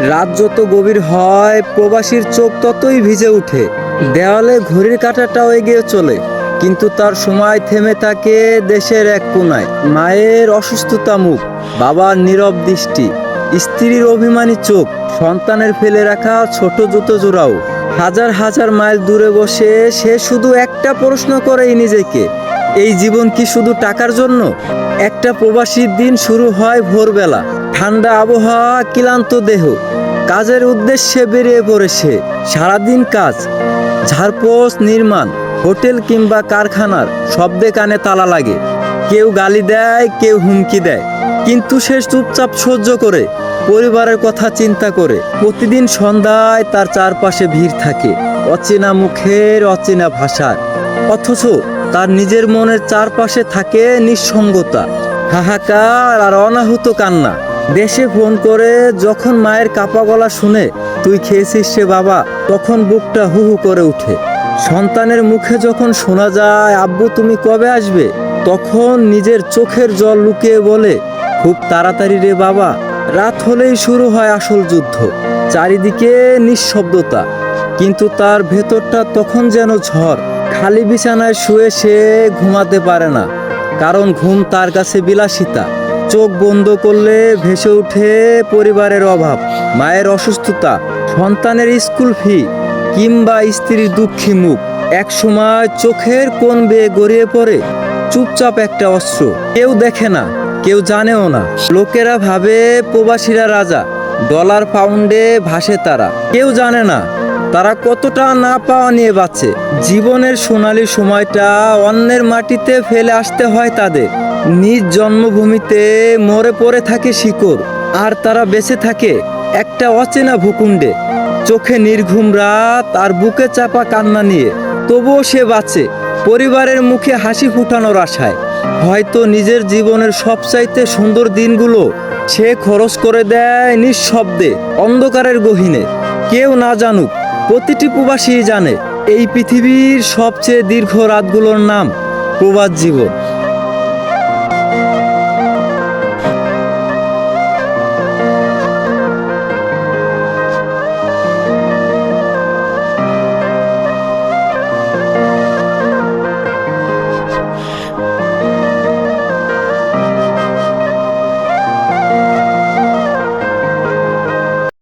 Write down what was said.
রাত যত গভীর হয়, প্রবাসীর চোখ ততই ভিজে ওঠে দেওয়ালে ঘড়ির কাঁটাটাও এগিয়ে চলে, কিন্তু তার সময় থেমে থাকে দেশের এক কোনায় মায়ের অসুস্থতা মুখ, বাবার নীরব দৃষ্টি, স্ত্রীর অভিমানী চোখ, সন্তানের ফেলে রাখা ছোট জুতো জোড়াও। হাজার হাজার মাইল দূরে বসে সে শুধু একটা প্রশ্ন করেই নিজেকে, এই জীবন কি শুধু টাকার জন্য? একটা প্রবাসীর দিন শুরু হয় ভোরবেলা। ঠান্ডা আবহাওয়া, ক্লান্ত দেহ। কাজের উদ্দেশ্যে বেরিয়ে পড়ে সে সারাদিন কাজ। ঝাড়পোষ নির্মাণ, হোটেল কিংবা কারখানার শব্দে কানে তালা লাগে। কেউ গালি দেয়, কেউ হুমকি দেয়। কিন্তু সে চুপচাপ সহ্য করে, পরিবারের কথা চিন্তা করে। প্রতিদিন সন্ধ্যায় তার চারপাশে ভিড় থাকে, অচেনা মুখের অচেনা ভাষার অথচ তার নিজের মনের চারপাশে থাকে নিঃসঙ্গতা, হাহাকার আর অনাহুত কান্না। দেশে ফোন করে যখন মায়ের কাপা গলা শুনে, তুই খেয়েছিস সে বাবা? তখন বুকটা হু হু করে উঠে। সন্তানের মুখে যখন শোনা যায়, আব্বু, তুমি কবে আসবে? তখন নিজের চোখের জল লুকিয়ে বলে, খুব তাড়াতাড়ি রে বাবা, রাত হলেই শুরু হয় আসল যুদ্ধ, চারিদিকে নিঃশব্দতা। কিন্তু তার ভেতরটা তখন যেন ঝড়, খালি বিছানায় শুয়ে সে ঘুমাতে পারে না, কারণ ঘুম তার কাছে বিলাসিতা। চোখ বন্ধ করলে ভেসে ওঠে পরিবারের অভাব, মায়ের অসুস্থতা, সন্তানের স্কুল ফি কিংবা স্ত্রীর দুঃখী মুখ। এক সময় চোখের কোন বেয়ে গড়িয়ে পড়ে চুপচাপ একটা অস্ত্র। কেউ দেখে না, কেউ জানেও না। লোকেরা ভাবে প্রবাসীরা রাজা, ডলার পাউন্ডে ভাসে তারা। কেউ জানে না, তারা কতটা না পাওয়া নিয়ে বাঁচে। জীবনের সোনালি সময়টা অন্যের মাটিতে ফেলে আসতে হয় তাদের। নিজ জন্মভূমিতে মরে পড়ে থাকে শিকড়, আর তারা বেঁচে থাকে একটা অচেনা ভূকুণ্ডে চোখে নির্ঘুম রাত আর বুকে চাপা কান্না নিয়ে। তবুও সে বাঁচে, পরিবারের মুখে হাসি ফুটানোর আশায়। হয়তো নিজের জীবনের সবচাইতে সুন্দর দিনগুলো সে খরচ করে দেয় নিঃশব্দে, অন্ধকারের গহীনে। কেউ না জানুক, প্রতিটি প্রবাসী জানে, এই পৃথিবীর সবচেয়ে দীর্ঘ রাতগুলোর নাম প্রবাস জীবন।